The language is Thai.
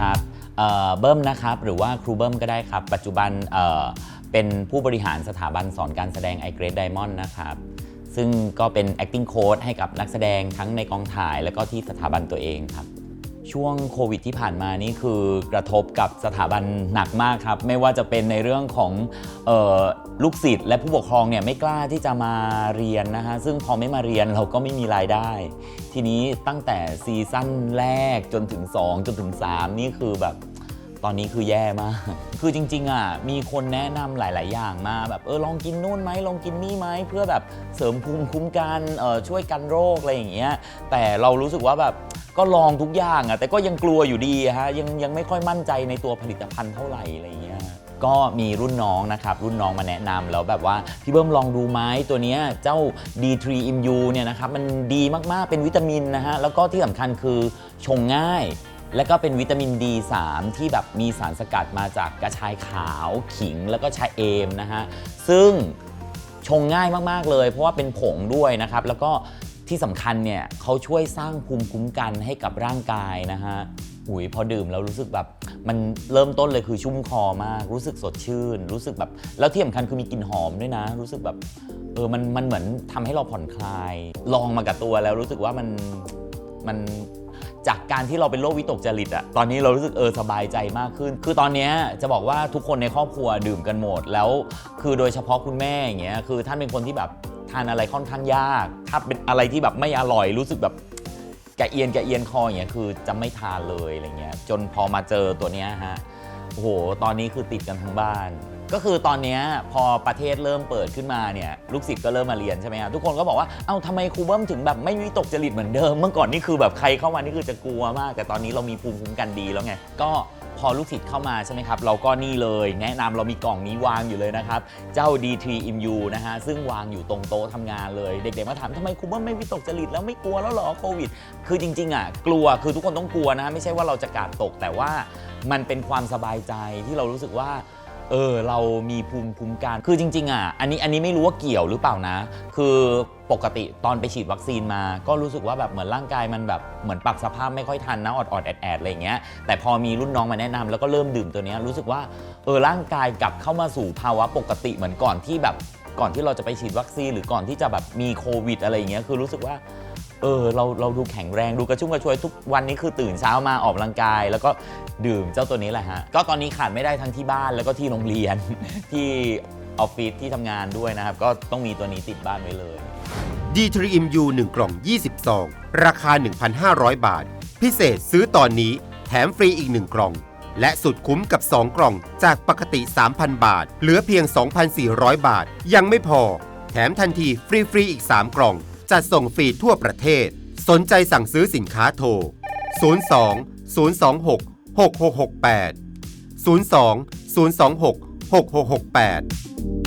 ครับเบิ้มนะครับหรือว่าครูเบิ้มก็ได้ครับ ปัจจุบันเเป็นผู้บริหารสถาบันสอนการแสดง i g r a d e Diamond นะครับซึ่งก็เป็น acting coach ให้กับนักแสดงทั้งในกองถ่าย แล้วก็ที่สถาบันตัวเองครับ ช่วงโควิดที่ผ่านมานี่คือกระทบกับสถาบันหนักมากครับ ไม่ว่าจะเป็นในเรื่องของ ลูกศิษย์และผู้ปกครองเนี่ยไม่กล้าที่จะมาเรียนนะฮะซึ่งพอไม่มาเรียนเราก็ไม่มีรายได้ ทีนี้ตั้งแต่ซีซั่นแรกจนถึง 2 จนถึง 3 นี่คือแบบตอนนี้คือแย่มาก คือจริง ๆ อะ มีคนแนะนำหลาย ๆ อย่างมาแบบเออลองกินนู่นไหมลองกินนี่ไหมเพื่อแบบเสริมภูมิคุ้มกันเออช่วยกันโรคอะไรอย่างเงี้ย แต่เรารู้สึกว่าแบบก็ลองทุกอย่างอะแต่ก็ยังกลัวอยู่ดีฮะยังยังไม่ค่อยมั่นใจในตัวผลิตภัณฑ์เท่าไหร่อะไรอย่างเงี้ย ก็มีรุ่นน้องนะครับ รุ่นน้องมาแนะนำแล้วแบบว่า พี่เบิ้มลองดูไหมตัวเนี้ยเจ้า D3 IMU เนี่ยนะครับ มันดีมาก ๆ เป็นวิตามินนะฮะ แล้วก็ที่สำคัญคือชงง่าย แล้วก็เป็นวิตามิน D3 ที่แบบมีสารสกัดมาจากกระชายขาวขิงแล้วก็ชาเอมนะฮะ ซึ่งชงง่ายมาก ๆ เลย เพราะว่าเป็นผงด้วยนะครับ แล้วก็ที่สำคัญเนี่ยเขาช่วยสร้างภูมิคุ้มกันให้กับร่างกายนะฮะหุยพอดื่มแล้วรู้สึกแบบ มันเริ่มต้นเลยคือชุ่มคอมาก รู้สึกสดชื่น รู้สึกแบบ แล้วที่สำคัญคือมีกลิ่นหอมด้วยนะ รู้สึกแบบ เออ มัน มันเหมือนทำให้เราผ่อนคลาย ลองมากับตัวแล้วรู้สึกว่ามัน มันจากการที่เราเป็นโรควิตกจริตอะตอนนี้เรารู้สึกเออสบายใจมากขึ้น คือตอนนี้จะบอกว่าทุกคนในครอบครัวดื่มกันหมด แล้วคือโดยเฉพาะคุณแม่อย่างเงี้ย คือท่านเป็นคนที่แบบทานอะไรค่อนข้างยาก ถ้าเป็นอะไรที่แบบไม่อร่อยรู้สึกแบบ กะเอียนแกะเอียนคออย่างเงี้ยคือจะไม่ทานเลยอะไรเงี้ยจนพอมาเจอตัวเนี้ยฮะโอ้โหตอนนี้คือติดกันทั้งบ้าน ก็คือตอนเนี้ยพอประเทศเริ่มเปิดขึ้นมาเนี่ยลูกศิษย์ก็เริ่มมาเรียนใช่ไหมฮะทุกคนก็บอกว่าเอ้าทำไมครูเบิ้มถึงแบบไม่วิตกจริตเหมือนเดิม เมื่อก่อนนี่คือแบบใครเข้ามานี่คือจะกลัวมาก แต่ตอนนี้เรามีภูมิคุ้มกันดีแล้วไงก็ พอลูกศิษย์เข้ามาใช่ไหมครับ เราก็นี่เลยแนะนำเรามีกล่องนี้วางอยู่เลยนะครับ เจ้า D3 IMU นะฮะ ซึ่งวางอยู่ตรงโต๊ะทำงานเลย เด็กๆมาถามทำไมครูเบิ้มไม่วิตกจริตแล้วไม่กลัวแล้วเหรอโควิด คือจริงๆอะกลัวคือทุกคนต้องกลัวนะไม่ใช่ว่าเราจะกาดตกแต่ว่ามันเป็นความสบายใจที่เรารู้สึกว่า เออเรามีภูมิคุ้มกันคือจริง ๆ อะ อันนี้อันนี้ไม่รู้ว่าเกี่ยวหรือเปล่านะ คือปกติตอนไปฉีดวัคซีนมา ก็รู้สึกว่าแบบเหมือนร่างกายมันแบบเหมือนปรับสภาพไม่ค่อยทันนะออดๆแอดๆอดอะไรเงี้ยแต่พอมีรุ่นน้องมาแนะนำแล้วก็เริ่มดื่มตัวเนี้ยรู้สึกว่าเออร่างกายกลับเข้ามาสู่ภาวะปกติเหมือนก่อนที่แบบก่อนที่เราจะไปฉีดวัคซีนหรือก่อนที่จะแบบมีโควิดอะไรเงี้ยคือรู้สึกว่า เออเราเราดูแข็งแรงดูกระชุ่มกระชวยทุกวันนี้คือตื่นเช้ามาออกกำลังกาย แล้วก็ดื่มเจ้าตัวนี้แหละฮะก็ตอนนี้ขาดไม่ได้ทั้งที่บ้านแล้วก็ที่โรงเรียน ที่ออฟฟิศที่ทำงานด้วยนะครับ ก็ต้องมีตัวนี้ติดบ้านไว้เลย D3MU 1กล่อง 20 ซอง ราคา 1,500 บาท พิเศษซื้อตอนนี้ แถมฟรีอีก 1 กล่อง และสุดคุ้มกับ 2 กล่องจากปกติ 3,000 บาท เหลือเพียง 2,400 บาท ยังไม่พอ แถมทันทีฟรี ๆ อีก 3 กล่อง จัดส่งฟรีทั่วประเทศ สนใจสั่งซื้อสินค้าโทร 02 026 6668 02 026 6668